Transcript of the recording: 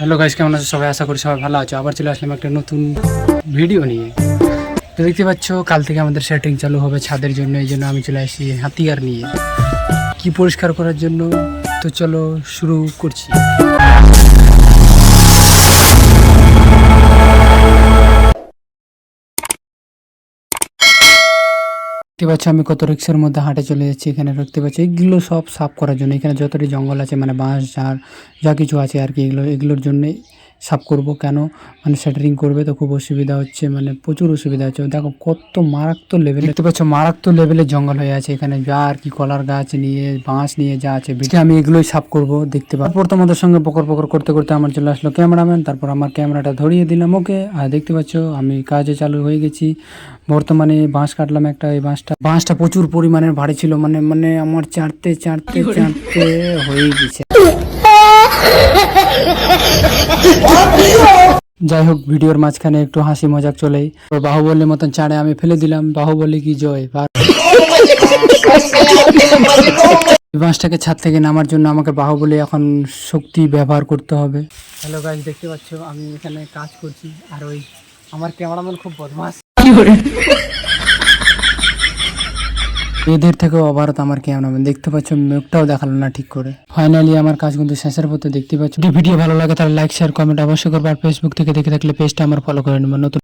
Hello guys কেমন আছে? সবাই আশা করি সবাই ভালো আছো। আবার চলে আসলাম একটা নতুন ভিডিও নিয়ে। তো দেখতে পাচ্ছ, কাল থেকে আমাদের সেটিং চালু হবে ছাদের জন্য, এই জন্য আমি চলে আসি হাতিয়ার নিয়ে। কি পরিষ্কার করার জন্য? তো চলো শুরু করছি। দেখতে পাচ্ছ আমি কত রিক্সার মধ্যে হাঁটে চলে যাচ্ছি, এখানে দেখতে পাচ্ছি। এগুলো সব সাফ করার জন্য, এখানে যতটি জঙ্গল আছে মানে বাঁশ, ঝাড়, যা কিছু আছে আর কি, এগুলো, এগুলোর জন্য সাফ করব কেন? মানে সেটারিং করবে তো খুব অসুবিধা হচ্ছে মানে প্রচুর অসুবিধা হচ্ছে। দেখো কত মারাত্মক লেভেল দেখতে পাচ্ছ মারাত্মক লেভেলের জঙ্গল হয়ে আছে এখানে। যা আর কি কলার গাছ নিয়ে বাঁশ নিয়ে যা আছে আজকে আমি এগুলোই সাফ করব দেখতে পাবো। তারপর তোমাদের সঙ্গে পকর পকর করতে করতে আমার চলে আসলো ক্যামেরাম্যান তারপর আমার ক্যামেরাটা ধরিয়ে দিলাম। ওকে আর দেখতে পাচ্ছ আমি কাজে চালু হয়ে গেছি। বর্তমানে বাঁশ কাটলাম একটা এই বাঁশটা বাঁশটা প্রচুর পরিমাণের ভারী ছিল মানে মানে আমার চারতে চারতে চারতে হয়ে গেছে। যাই হোক ভিডিওর মাঝখানে একটু হাসি মজাক চলে তো বাহুবলীর মতন চাঁড়ে আমি ফেলে দিলাম, বাহুবলী কি জয়? বাঁশটাকে ছাদ থেকে নামার জন্য আমাকে বাহুবলী এখন শক্তি ব্যবহার করতে হবে। হ্যালো গাইজ দেখতে পাচ্ছ, আমি এখানে কাজ করছি, আর ওই আমার ক্যামেরাম্যান খুব বদমাস। এদের থেকেও অবারত আমার ক্যামেরাম্যান দেখতে পাচ্ছ, মুখটাও দেখাল না ঠিক করে। ফাইনালি আমার কাজ কিন্তু শেষের পথে দেখতে পাচ্ছ। যদি ভিডিও ভালো লাগে, তাহলে লাইক শেয়ার কমেন্ট অবশ্যই করবে। আর ফেসবুক থেকে দেখে থাকলে পেজটা আমার ফলো করে নেব। নতুন